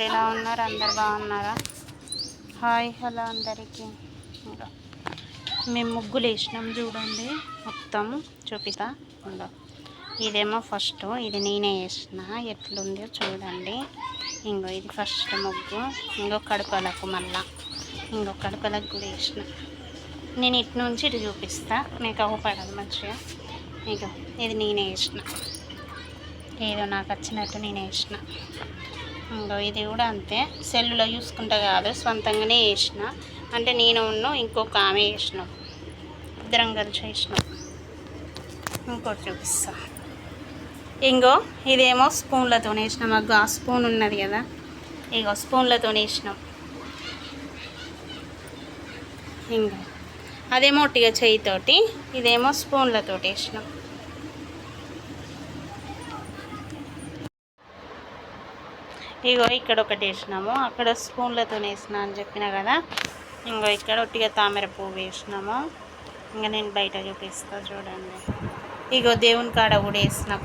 ఎలా ఉన్నారు? అందరు బాగున్నారా? హాయ్ హలో అందరికీ. మేము ముగ్గులు వేసినాం చూడండి. మొత్తం చూపిస్తా. ఉందో ఇదేమో ఫస్ట్ ఇది నేనే వేసిన. ఎట్లుందో చూడండి. ఇంకో ఇది ఫస్ట్ ముగ్గు. ఇంకో కడపలకు మళ్ళా. ఇంకో కడపలకు కూడా వేసిన. నేను ఇటు నుంచి ఇటు చూపిస్తా. మీకు అవ్వపడదు మంచిగా. ఇక ఇది నేనే వేసిన. ఏదో నాకు వచ్చినట్టు నేను వేసిన. ఇంకో ఇది కూడా అంతే. సెల్లులో చూసుకుంటా కాదు సొంతంగానే వేసిన అంటే నేను ఉన్న ఇంకొక ఆమె వేసినాం ఇద్దరం కలిసి వేసినాం ఇంకోటి చూపిస్తా. ఇంకో ఇదేమో స్పూన్లతో వేసినాం మాకు ఆ స్పూన్ ఉన్నది కదా. ఇగో స్పూన్లతో వేసినాం ఇంకా. అదేమో ఒట్టిగా చేయితోటి ఇదేమో స్పూన్లతో వేసినాం ఇగో ఇక్కడ ఒకటి వేసినాము. అక్కడ స్పూన్లతో వేసిన అని చెప్పిన కదా. ఇంకో ఇక్కడ ఒట్టిగా తామర పువ్వు వేసినాము. ఇంకా నేను బయట చూపిస్తా చూడండి. ఇగో దేవుని కాడ కూడా వేసినాం.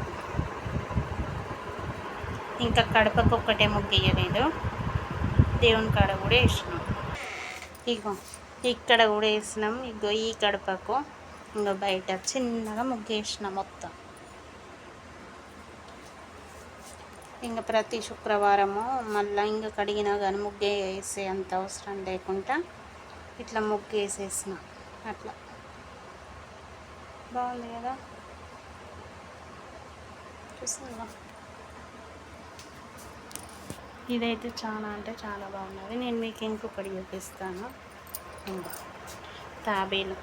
ఇంకా కడపకు ఒక్కటే ముగ్గేయలేదు దేవుని కాడ కూడా వేసినాం. ఇగో ఇక్కడ కూడా వేసినాం. ఇగో ఈ కడపకు. ఇంకో బయట చిన్నగా ముగ్గేసినాం మొత్తం. ఇంకా ప్రతి శుక్రవారము మళ్ళీ ఇంకా కడిగినా కానీ ముగ్గే వేసే అంత అవసరం లేకుండా ఇట్లా ముగ్గు వేసేసిన. అట్లా. బాగుంది కదా? చూస్తుందా ఇదైతే చాలా అంటే చాలా బాగున్నది. నేను మీకు ఇంకొకటి చూపిస్తాను. ఇంకా తాబేలు.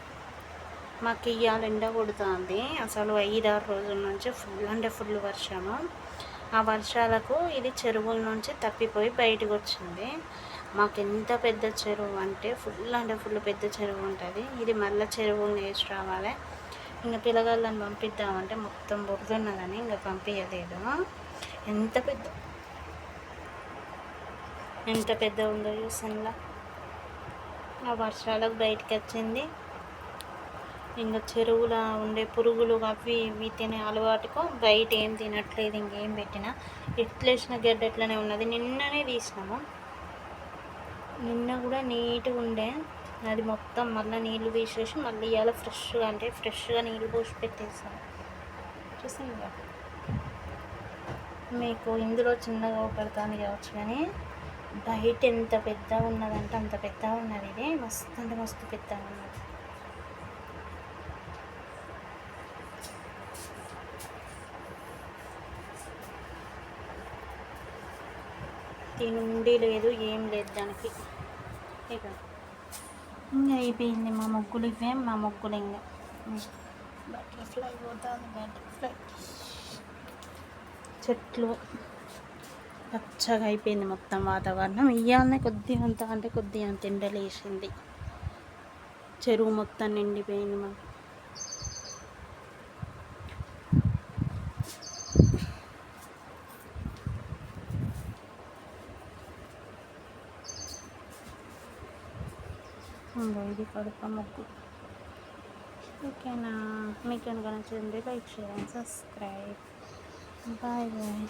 మాకు ఇవాళ ఎండ కొడుతుంది అసలు ఐదారు రోజుల నుంచి ఫుల్ అంటే ఫుల్ వర్షము. ఆ వర్షాలకు ఇది చెరువుల నుంచి తప్పిపోయి బయటకు వచ్చింది మాకు ఎంత పెద్ద చెరువు అంటే ఫుల్ అంటే ఫుల్ పెద్ద చెరువు ఉంటుంది. ఇది మళ్ళీ చెరువు వేసి రావాలి. ఇంకా పిల్లగాళ్ళని పంపిద్దామంటే మొత్తం బురదున్నదని ఇంకా పంపించలేదు ఎంత పెద్ద ఎంత పెద్ద ఉందో చూసంలా ఆ వర్షాలకు బయటకు వచ్చింది ఇంకా చెరువులో ఉండే పురుగులు అవి ఇవి తినే అలవాటుకు బయట ఏం తినట్లేదు ఇంకేం పెట్టినా. ఎట్లేసిన గడ్డ ఎట్లనే ఉన్నది. నిన్ననే తీసినాము. నిన్న కూడా నీట్గా ఉండే. అది మొత్తం మళ్ళీ నీళ్ళు తీసేసి మళ్ళీ ఇవాళ ఫ్రెష్గా అంటే ఫ్రెష్గా నీళ్ళు పోసి పెట్టేసాను చూసిందా మీకు ఇందులో చిన్నగా పడుతుంది కావచ్చు కానీ బయట ఎంత పెద్దగా ఉన్నదంటే అంత పెద్దగా ఉన్నది ఇది. మస్తు అంటే మస్తు పెద్దగా ఉన్నది. తిండి లేదు ఏం లేదు దానికి. ఇక. ఇంకా అయిపోయింది మా ముగ్గులు ఇవే మా ముగ్గులు ఇంకా. బటర్ఫ్లై పోతుంది బటర్ఫ్లై. చెట్లు. పచ్చగా అయిపోయింది మొత్తం వాతావరణం. ఇయ్యాలనే కొద్దిగా అంత అంటే కొద్దిగా అంత ఎండలేసింది చెరువు మొత్తం నిండిపోయింది మాకు. ఇది కడుప ముగ్గు. ఓకేనా? మీకు ఎందుకు నచ్చింది like share and subscribe. Bye bye.